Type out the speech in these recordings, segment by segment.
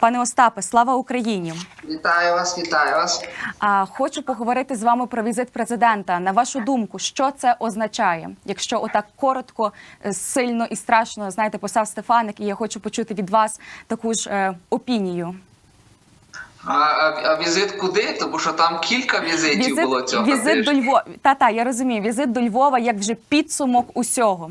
Пане Остапе, слава Україні! Вітаю вас, вітаю вас. А хочу поговорити з вами про візит президента. На вашу думку, що це означає? Якщо отак коротко, е, сильно і страшно, знаєте, писав Стефаник, і я хочу почути від вас таку ж е, опінію. А, а, а візит куди? Тому що там кілька візитів було цього візит до. Львова. Та та я розумію. Візит до Львова як вже підсумок усього.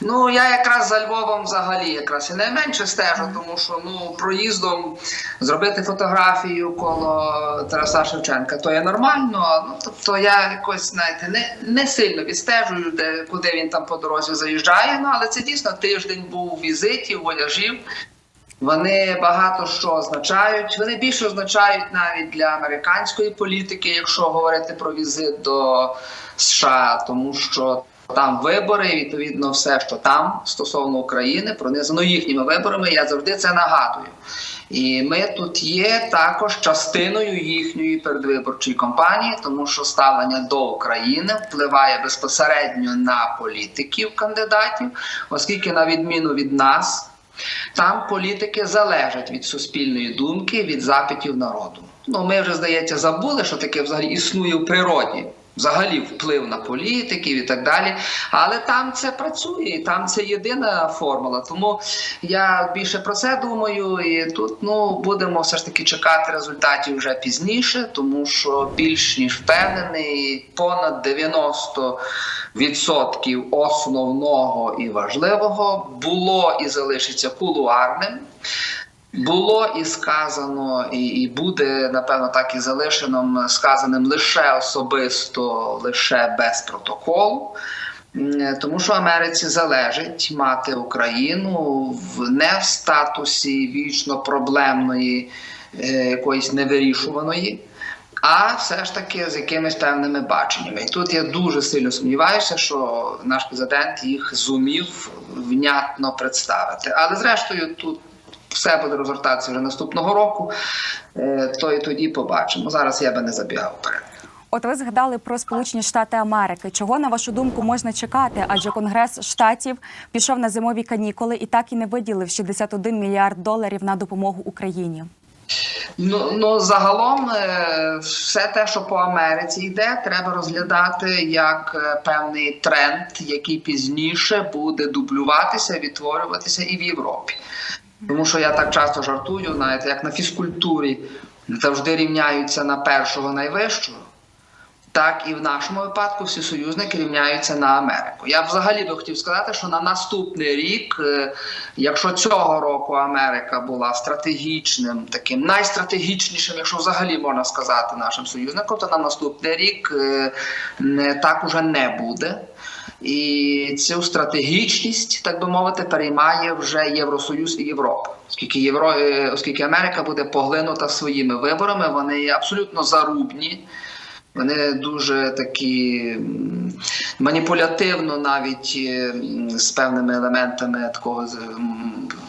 Ну я якраз за Львовом взагалі якраз і найменше стежу, тому що ну проїздом зробити фотографію коло Тараса Шевченка, то є нормально. Ну тобто я якось знаєте, не, не сильно відстежую, де куди він там по дорозі заїжджає. Ну але це дійсно тиждень був візитів, вояжів. Вони багато що означають. Вони більше означають навіть для американської політики, якщо говорити про візит до США, тому що там вибори, і відповідно, все, що там стосовно України, пронизано їхніми виборами. Я завжди це нагадую. І ми тут є також частиною їхньої передвиборчої кампанії, тому що ставлення до України впливає безпосередньо на політиків кандидатів, оскільки, на відміну від нас, там політики залежать від суспільної думки, від запитів народу. Ну, ми вже, здається, забули, що таке взагалі існує в природі. Взагалі вплив на політиків і так далі. Але там це працює, і там це єдина формула. Тому я більше про це думаю. І тут ну будемо все ж таки чекати результатів вже пізніше, тому що більш ніж впевнений, понад 90% основного і важливого було і залишиться кулуарним. Було і сказано, і, і буде напевно так і залишено сказаним лише особисто, лише без протоколу. Тому що Америці залежить мати Україну в не в статусі вічно проблемної е, якоїсь невирішуваної, а все ж таки з якимись певними баченнями. І тут я дуже сильно сумніваюся, що наш президент їх зумів внятно представити. Але зрештою, тут все буде розгортатися вже наступного року, е, то і тоді побачимо. Зараз я би не забігав вперед. От ви згадали про Сполучені Штати Америки. Чого на вашу думку можна чекати? Адже Конгрес штатів пішов на зимові канікули і так і не виділив 61 мільярд доларів на допомогу Україні. Ну, ну загалом е, все те, що по Америці йде, треба розглядати як е, певний тренд, який пізніше буде дублюватися, відтворюватися і в Європі. Тому що я так часто жартую, знаєте, як на фізкультурі завжди рівняються на першого найвищого. Так і в нашому випадку всі союзники рівняються на Америку. Я взагалі би хотів сказати, що на наступний рік, е, якщо цього року Америка була стратегічним, таким найстратегічнішим, якщо взагалі можна сказати, нашим союзником, то на наступний рік е, так уже не буде. І цю стратегічність, так би мовити, переймає вже Євросоюз і Європа. Оскільки Євро, е, оскільки Америка буде поглинута своїми виборами, вони абсолютно зарубні. Вони дуже такі маніпулятивно, навіть е, з певними елементами такого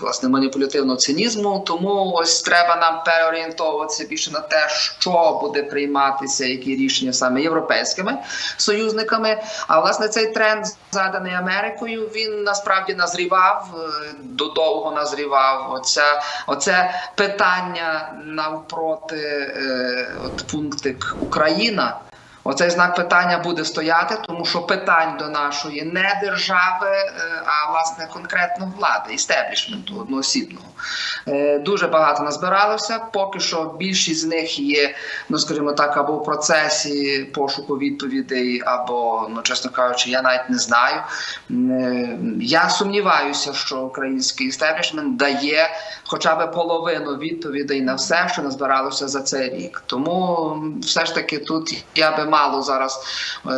власне маніпулятивного цинізму. Тому ось треба нам переорієнтовуватися більше на те, що буде прийматися, які рішення саме європейськими союзниками. А власне цей тренд, заданий Америкою, він насправді назрівав е, додовго назрівав. Оця, оце питання навпроти е, от пунктик Україна. Оцей знак питання буде стояти, тому що питань до нашої не держави, е, а власне конкретно влади, істеблішменту одноосібного. Е, Дуже багато назбиралося. Поки що більшість з них є, ну скажімо так, або в процесі пошуку відповідей, або, ну чесно кажучи, я навіть не знаю. Е, Я сумніваюся, що український істеблішмент дає хоча б половину відповідей на все, що назбиралося за цей рік. Тому все ж таки тут я би мало зараз е,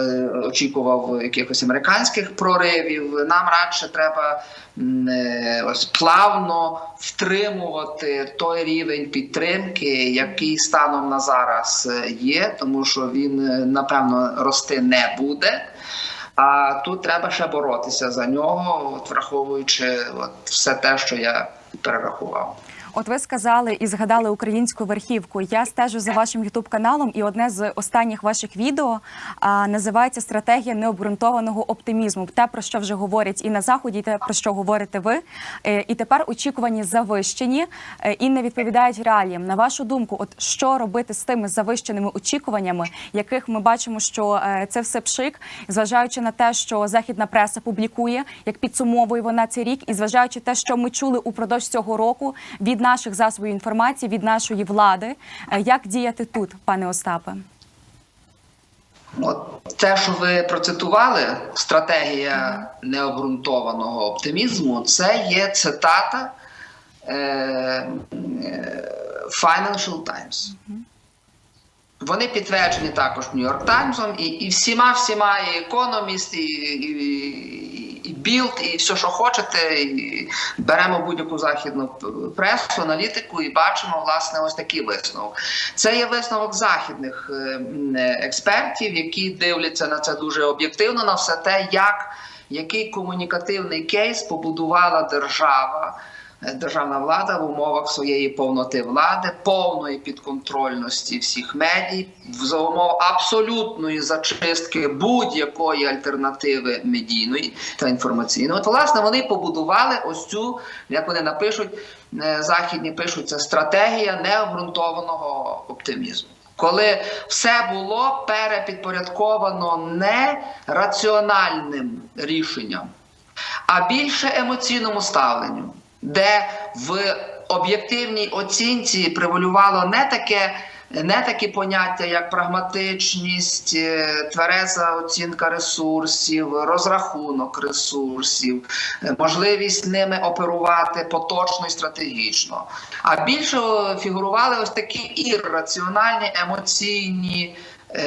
очікував якихось американських проривів. Нам радше треба е, ось плавно втримувати той рівень підтримки, який станом на зараз е, є, тому що він е, напевно рости не буде. А тут треба ще боротися за нього, от враховуючи от все те, що я перерахував. От ви сказали і згадали українську верхівку. Я стежу за вашим ютуб каналом, і одне з останніх ваших відео а, називається Стратегія необґрунтованого оптимізму. Те, про що вже говорять і на заході, і те, про що говорите ви. Е, І тепер очікувані завищені е, і не відповідають реаліям. На вашу думку, от що робити з тими завищеними очікуваннями, яких ми бачимо, що е, це все пшик, зважаючи на те, що західна преса публікує, як підсумовує вона цей рік, і зважаючи те, що ми чули упродовж цього року від наших засобів інформації, від нашої влади, Е, як діяти тут, пане Остапе? От те, що ви процитували, стратегія необґрунтованого оптимізму, це є цитата е, е, Financial Times. Вони підтверджені також Нью-Йорк Таймсом і, і всіма, всіма, і Economist, і, і, і білд, і все, що хочете. І беремо будь-яку західну пресу, аналітику і бачимо власне ось такий висновок. Це є висновок західних е, е, експертів, які дивляться на це дуже об'єктивно, на все те, як який комунікативний кейс побудувала держава державна влада в умовах своєї повноти влади, повної підконтрольності всіх медій, за умов абсолютної зачистки будь-якої альтернативи медійної та інформаційної. От, власне, вони побудували ось цю, як вони напишуть, е, західні пишуть, це стратегія необґрунтованого оптимізму. Коли все було перепідпорядковано не раціональним рішенням, а більше емоційному ставленню, де в об'єктивній оцінці превалювало не таке. Не такі поняття, як прагматичність, е, твереза оцінка ресурсів, розрахунок ресурсів, е, можливість ними оперувати поточно і стратегічно. А більше фігурували ось такі ірраціональні, емоційні е,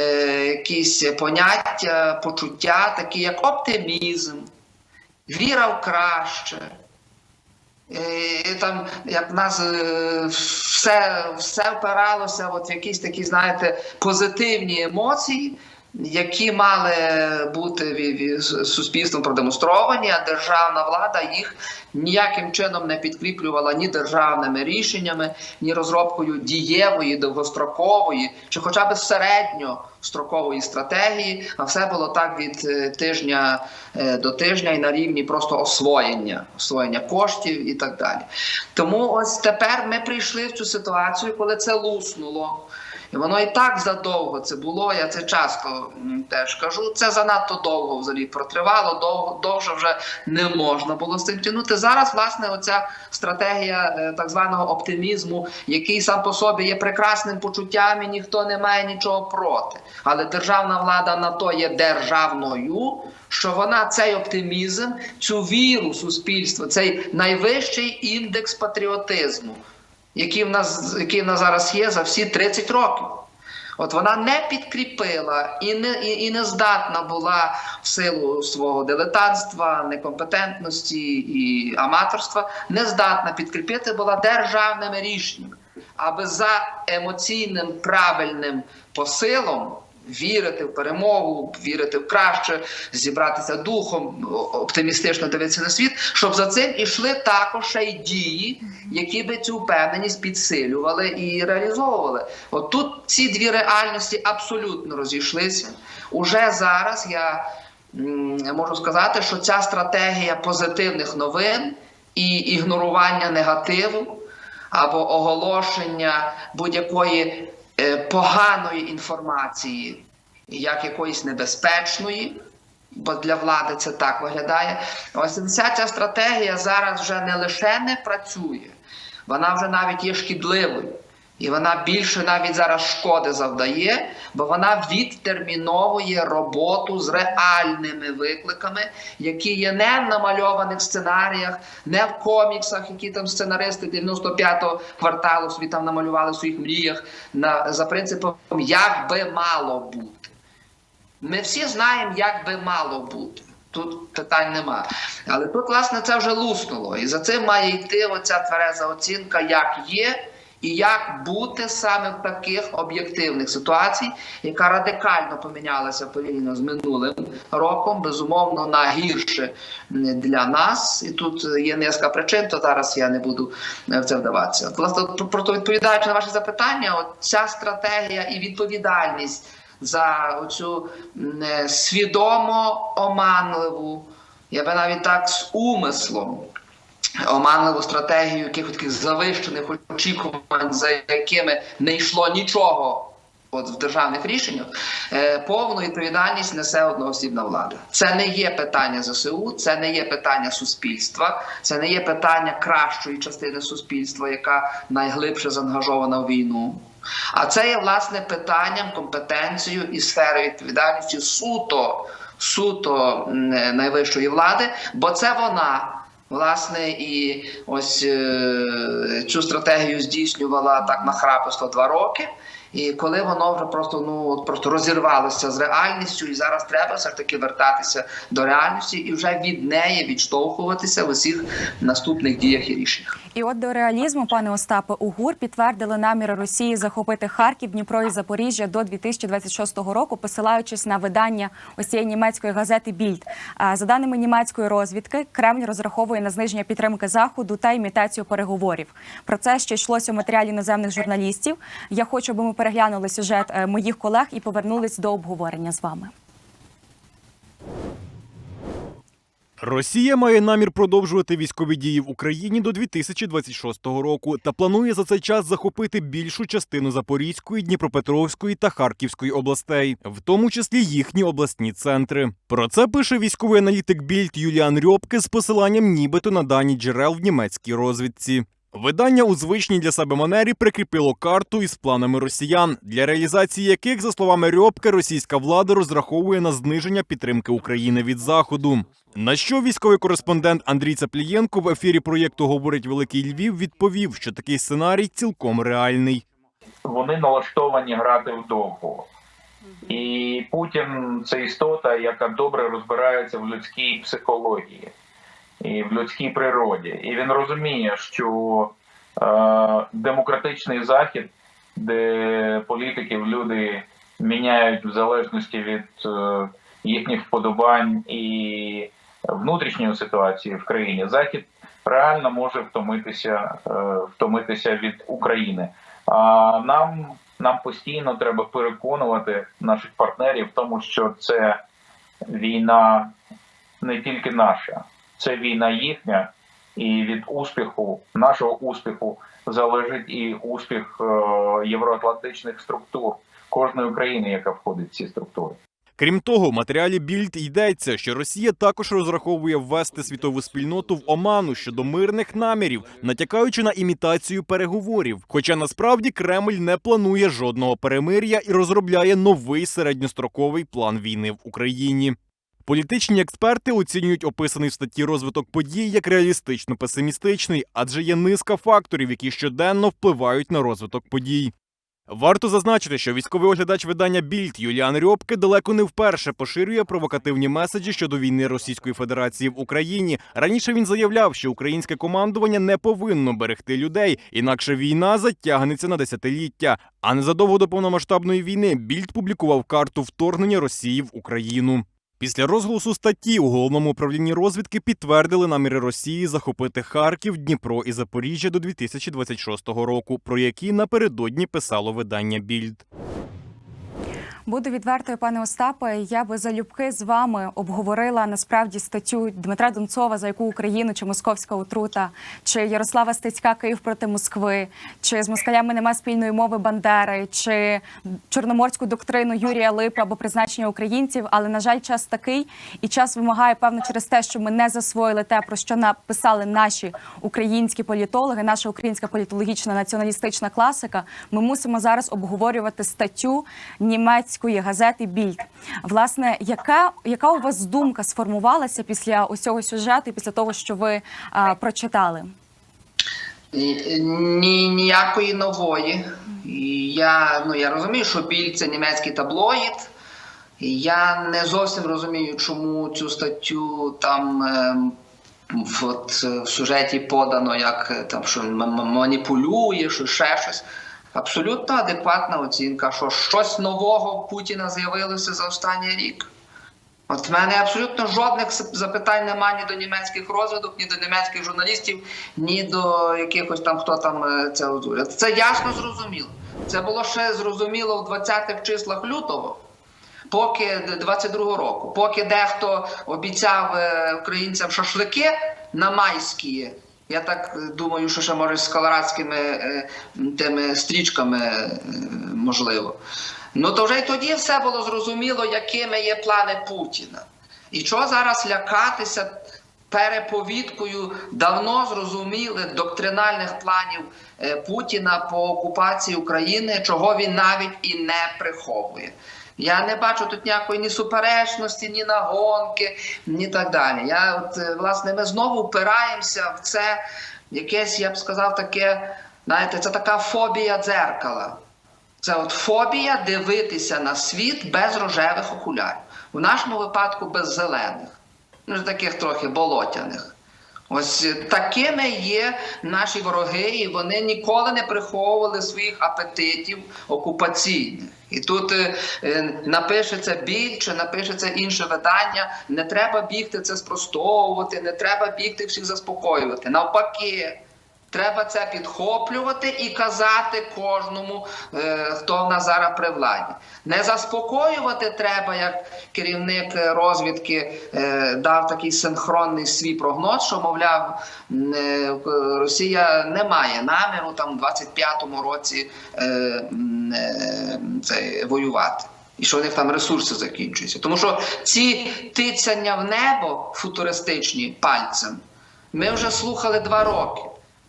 якісь поняття, почуття, такі як оптимізм, віра в краще. І там як нас е, все, все впиралося от якісь такі, знаєте, позитивні емоції, які мали бути суспільством продемонстровані, а державна влада їх ніяким чином не підкріплювала ні державними рішеннями, ні розробкою дієвої, довгострокової, чи хоча б середньострокової стратегії, а все було так від е, тижня е, до тижня і на рівні просто освоєння, освоєння коштів і так далі. Тому ось тепер ми прийшли в цю ситуацію, коли це луснуло. І воно і так задовго це було. Я це часто теж кажу. Це занадто довго взагалі протривало, довго довше вже не можна було з цим тягнути. Зараз, власне, оця стратегія е, так званого оптимізму, який сам по собі є прекрасним почуттям, і ніхто не має нічого проти. Але державна влада на то є державною. Що вона цей оптимізм, цю віру суспільства, цей найвищий індекс патріотизму, який в нас, який в нас зараз є за всі 30 років. От вона не підкріпила і не, і, і не здатна була в силу свого дилетантства, некомпетентності і аматорства, не здатна підкріпити була державними рішеннями, аби за емоційним правильним посилом. Вірити в перемогу, вірити в краще, зібратися духом, оптимістично дивитися на світ, щоб за цим ішли також ще й дії, які би цю впевненість підсилювали і реалізовували. От тут ці дві реальності абсолютно розійшлися. Уже зараз я можу сказати, що ця стратегія позитивних новин і ігнорування негативу або оголошення будь-якої поганої інформації, як якоїсь небезпечної, бо для влади це так виглядає. Ось вся ця стратегія зараз вже не лише не працює, вона вже навіть є шкідливою. І вона більше навіть зараз шкоди завдає, бо вона відтерміновує роботу з реальними викликами, які є не в намальованих сценаріях, не в коміксах, які там сценаристи 95-го кварталу собі там намалювали в своїх мріях, на, за принципом, як би мало бути. Ми всі знаємо, як би мало бути. Тут питань нема. Але тут, власне, це вже луснуло. І за цим має йти оця твереза оцінка, як є, І як бути саме в таких об'єктивних ситуацій, яка радикально помінялася порівняно з минулим роком, безумовно, на гірше для нас. І тут є низка причин, то зараз я не буду е, в це вдаватися. Власне, про- відповідаючи на ваше запитання, от ця стратегія і відповідальність за оцю е, свідомо оманливу, я би навіть так з умислом оманливу стратегію якихось таких завищених очікувань, за якими не йшло нічого от в державних рішеннях, е, повну відповідальність несе одноосібна влада. Це не є питання ЗСУ, це не є питання суспільства, це не є питання кращої частини суспільства, яка найглибше заангажована в війну. А це є власне питанням, компетенцією і сферою відповідальності суто, суто найвищої влади, бо це вона. Власне, і ось е, цю стратегію здійснювала так нахраписто два роки. І коли воно вже просто ну просто розірвалося з реальністю, і зараз треба все ж таки вертатися до реальності і вже від неї відштовхуватися в усіх наступних діях і рішеннях. І от до реалізму, пане Остапе, УГУР підтвердили наміри Росії захопити Харків, Дніпро і Запоріжжя до 2026 року, посилаючись на видання ось цієї німецької газети Більд. За даними німецької розвідки, Кремль розраховує на зниження підтримки заходу та імітацію переговорів. Про це ще йшлося у матеріалі іноземних журналістів. Я хочу, аби ми переглянули сюжет е, моїх колег і повернулись до обговорення з вами. Росія має намір продовжувати військові дії в Україні до 2026 року та планує за цей час захопити більшу частину Запорізької, Дніпропетровської та Харківської областей, в тому числі їхні обласні центри. Про це пише військовий аналітик Більд Юліан Рьопке з посиланням нібито на дані джерел в німецькій розвідці. Видання у звичній для себе манері прикріпило карту із планами росіян, для реалізації яких, за словами Рьопке, російська влада розраховує на зниження підтримки України від заходу. На що військовий кореспондент Андрій Цаплієнко в ефірі проєкту Говорить Великий Львів відповів, що такий сценарій цілком реальний. вони налаштовані грати вдовго. І Путін це істота, яка добре розбирається в людській психології і в людській природі. І він розуміє, що е, демократичний захід, де політиків люди міняють в залежності від е, їхніх вподобань і внутрішньої ситуації в країні, захід реально може втомитися, е, втомитися від України. А нам, нам постійно треба переконувати наших партнерів в тому, що це війна не тільки наша, це війна їхня, і від успіху, нашого успіху, залежить і успіх е, євроатлантичних структур кожної країни, яка входить в ці структури. Крім того, в матеріалі Більд йдеться, що Росія також розраховує ввести світову спільноту в оману щодо мирних намірів, натякаючи на імітацію переговорів. Хоча насправді Кремль не планує жодного перемир'я і розробляє новий середньостроковий план війни в Україні. Політичні експерти оцінюють описаний в статті розвиток подій як реалістично песимістичний, адже є низка факторів, які щоденно впливають на розвиток подій. Варто зазначити, що військовий оглядач видання Більд Юліан Рьопке далеко не вперше поширює провокативні меседжі щодо війни Російської Федерації в Україні. Раніше він заявляв, що українське командування не повинно берегти людей, інакше війна затягнеться на десятиліття. А незадовго до повномасштабної війни Більд публікував карту вторгнення Росії в Україну. Після розголосу статті у головному управлінні розвідки підтвердили наміри Росії захопити Харків, Дніпро і Запоріжжя до 2026 року, про які напередодні писало видання Більд. Буду відвертою, пане Остапе. Я би залюбки з вами обговорила насправді статтю Дмитра Донцова, за яку Україну чи московська отрута, чи Ярослава Стецька Київ проти Москви, чи з москалями нема спільної мови Бандери, чи чорноморську доктрину Юрія Липа або призначення українців. Але на жаль, час такий, і час вимагає певно через те, що ми не засвоїли те, про що написали наші українські політологи, наша українська політологічна націоналістична класика. Ми мусимо зараз обговорювати статтю німецької газети Більд. Власне, яка, яка у вас думка сформувалася після ось цього сюжету, і після того, що ви а, прочитали? Ні, ніякої нової. Я, ну, я розумію, що біль це німецький таблоїд. Я не зовсім розумію, чому цю статтю там в, от, е, в сюжеті подано, як е, там що маніпулює, що ще щось. Абсолютно адекватна оцінка, що щось нового в Путіна з'явилося за останній рік. От в мене абсолютно жодних запитань немає ні до німецьких розвідок, ні до німецьких журналістів, ні до якихось там хто там е, це озвучує. Це ясно зрозуміло. Це було ще зрозуміло в 20-х числах лютого, поки 22-го року, поки дехто обіцяв е, українцям шашлики на майські. Я так е, думаю, що ще може з колорадськими е, тими стрічками е, можливо. Ну то вже й тоді все було зрозуміло, якими є плани Путіна. І що зараз лякатися переповідкою давно зрозумілих доктринальних планів Путіна по окупації України, чого він навіть і не приховує. Я не бачу тут ніякої ні суперечності, ні нагонки, ні так далі. Я от е, власне ми знову впираємося в це якесь, я б сказав, таке, знаєте, це така фобія дзеркала. Це от фобія дивитися на світ без рожевих окулярів. У нашому випадку без зелених, ну таких трохи болотяних. Ось е, такими є наші вороги, і вони ніколи не приховували своїх апетитів окупаційних. І тут е, е, напишеться біль чи напишеться інше видання. Не треба бігти це спростовувати, не треба бігти всіх заспокоювати. Навпаки, Треба це підхоплювати і казати кожному, е, хто в нас зараз при владі. Не заспокоювати треба, як керівник розвідки е, дав такий синхронний свій прогноз, що, мовляв, е, Росія не має наміру там у 25-му році це, воювати. І що у них там ресурси закінчуються. Тому що ці тицяння в небо футуристичні пальцем ми вже слухали два роки.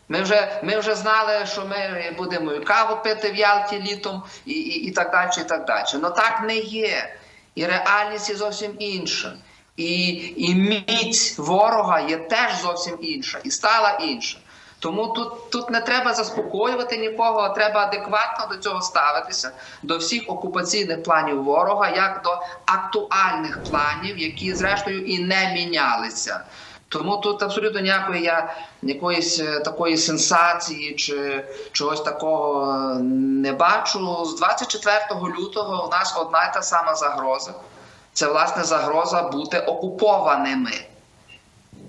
Ми вже, ми вже знали, що ми будемо і каву пити в Ялті літом і, і, і так далі. І так далі. Ну так не є. І реальність є зовсім інша. І, і міць ворога є теж зовсім інша, і стала інша. Тому тут, тут не треба заспокоювати нікого, а треба адекватно до цього ставитися, до всіх окупаційних планів ворога, як до актуальних планів, які зрештою і не мінялися. Тому тут абсолютно ніякої я якоїсь е, такої сенсації чи чогось такого е, не бачу. З 24 лютого у нас одна й та сама загроза. Це власне загроза бути окупованими.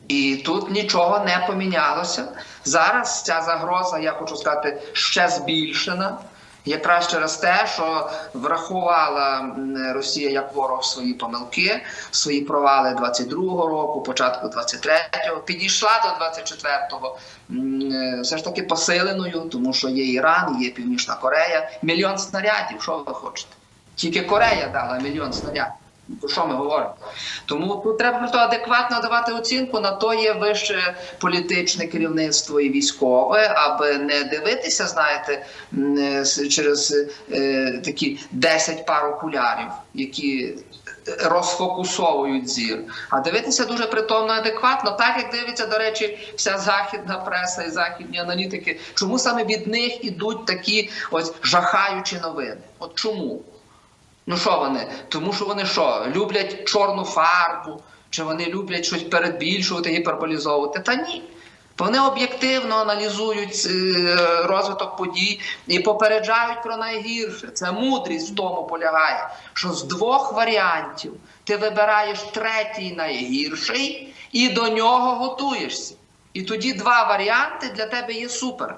І тут нічого не помінялося. Зараз ця загроза, я хочу сказати, ще збільшена. Якраз через те, що врахувала Росія як ворог свої помилки, свої провали 22-го року, початку 23-го, підійшла до 24-го е, все ж таки посиленою, тому що є Іран, є Північна Корея, мільйон снарядів. Що ви хочете? Тільки Корея дала мільйон снарядів. Про що ми говоримо? Тому тут треба просто адекватно давати оцінку, на то є вище політичне керівництво і військове, аби не дивитися, знаєте, е, через е, такі 10 пар окулярів, які розфокусовують зір, а дивитися дуже притомно адекватно, так як дивиться, до речі, вся західна преса і західні аналітики. Чому саме від них ідуть такі ось жахаючі новини? От чому? Ну що вони? Тому що вони що, люблять чорну фарбу, чи вони люблять щось передбільшувати, гіперболізовувати? Та ні. Вони об'єктивно аналізують е, розвиток подій і попереджають про найгірше. Це мудрість в тому полягає, що з двох варіантів ти вибираєш третій найгірший і до нього готуєшся. І тоді два варіанти для тебе є супер.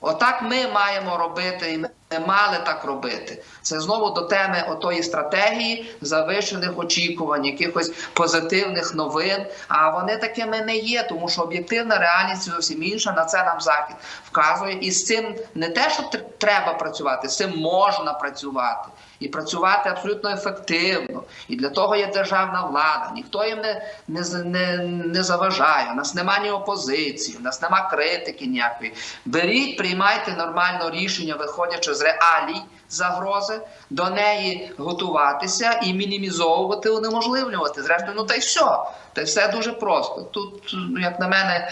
Отак ми маємо робити, ми мали так робити. Це знову до теми отої стратегії завишених очікувань, якихось позитивних новин. А вони такими не є, тому що об'єктивна реальність зовсім інша. На це нам захід вказує. І з цим не те, що треба працювати, з цим можна працювати. І працювати абсолютно ефективно. І для того є державна влада. Ніхто їм не, не, не, не заважає. У нас немає ні опозиції, у нас немає критики ніякої. Беріть, приймайте нормально рішення, виходячи реалій загрози, до неї готуватися і мінімізовувати, унеможливлювати. Зрештою, ну та й все. Та й все дуже просто. Тут, як на мене,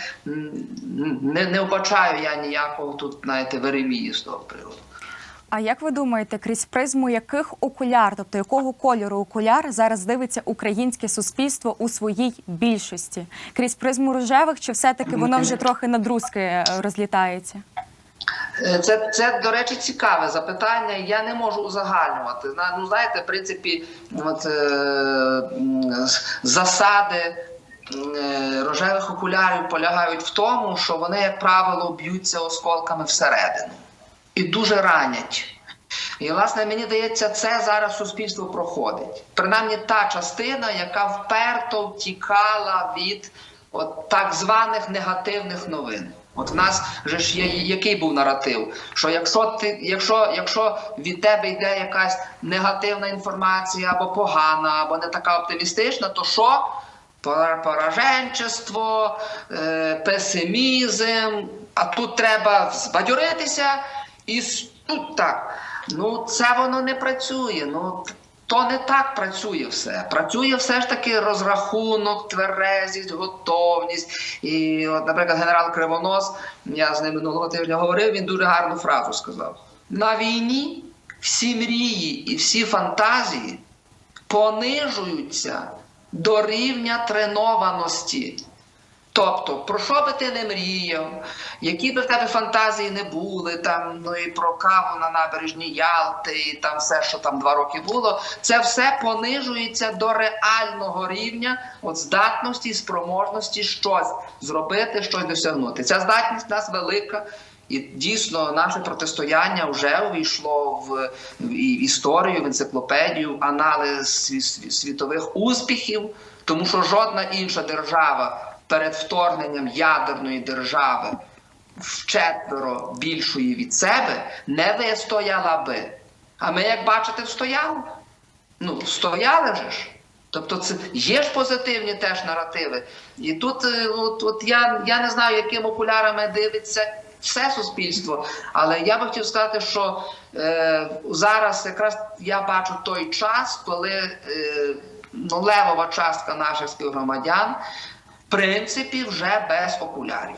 не, не вбачаю я ніякого тут, знаєте, веремії з того приводу. А як ви думаєте, крізь призму яких окуляр, тобто якого кольору окуляр зараз дивиться українське суспільство у своїй більшості? Крізь призму рожевих, чи все-таки воно вже трохи на друзки е, розлітається? Е, Це, це, до речі, цікаве запитання. Я не можу узагальнювати. Ну, знаєте, в принципі, от, е, засади е, рожевих окулярів полягають в тому, що вони, як правило, б'ються осколками всередину і дуже ранять. І, власне, мені здається, це зараз суспільство проходить. Принаймні та частина, яка вперто втікала від от, так званих негативних новин. От в нас же ж є який був наратив? Що якщо ти, якщо, якщо від тебе йде якась негативна інформація або погана, або не така оптимістична, то що? Пораженчество, е, песимізм, а тут треба збадьоритися і тут так. Ну, це воно не працює. Ну, то не так працює все. Працює все ж таки розрахунок, тверезість, готовність. І, от, наприклад, генерал Кривонос, я з ним минулого тижня говорив, він дуже гарну фразу сказав: на війні всі мрії і всі фантазії понижуються до рівня тренованості. Тобто, про що би ти не мріяв, які би в тебе фантазії не були, там ну і про каву на набережні Ялти, і там все, що там два роки було, це все понижується до реального рівня от здатності, спроможності щось зробити, щось досягнути. Ця здатність в нас велика. І дійсно наше протистояння вже увійшло в, історію, в енциклопедію, в аналіз сві- сві- світових успіхів, тому що жодна інша держава перед вторгненням ядерної держави вчетверо більшої від себе не вистояла би. А ми, як бачите, встояли. Ну, стояли же ж. Тобто це є ж позитивні теж наративи. І тут е, от, от я, я не знаю, якими окулярами дивиться все суспільство, але я би хотів сказати, що е, зараз якраз я бачу той час, коли е, ну, левова частка наших співгромадян принципі вже без окулярів.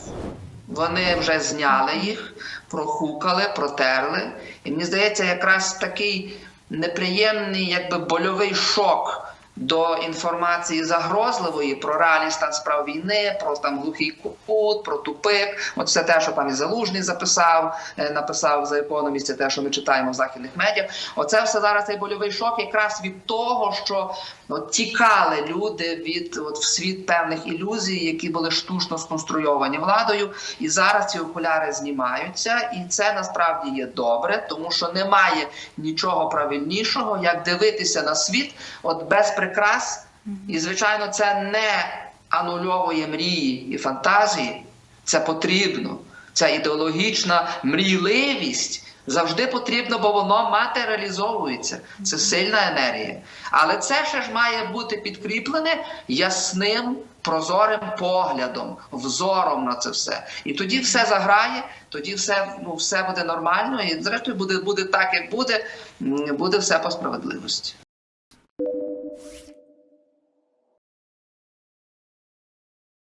Вони вже зняли їх, прохукали, протерли. І мені здається, якраз такий неприємний, якби больовий шок до інформації загрозливої про реальний стан справ війни, про там глухий кут, про тупик. От все те, що там і Залужний записав, е, написав за економісті, те, що ми читаємо в західних медіа. Оце все зараз цей больовий шок, якраз від того, що от, тікали люди від от, в світ певних ілюзій, які були штучно сконструйовані владою, і зараз ці окуляри знімаються, і це насправді є добре, тому що немає нічого правильнішого, як дивитися на світ от без прикрас. І звичайно, це не анульовує мрії і фантазії. Це потрібно. Ця ідеологічна мрійливість завжди потрібно, бо воно матеріалізовується. Це сильна енергія. Але це ще ж має бути підкріплене ясним, прозорим поглядом, взором на це все. І тоді все заграє, тоді все, ну, все буде нормально, і зрештою буде, буде так, як буде, буде все по справедливості.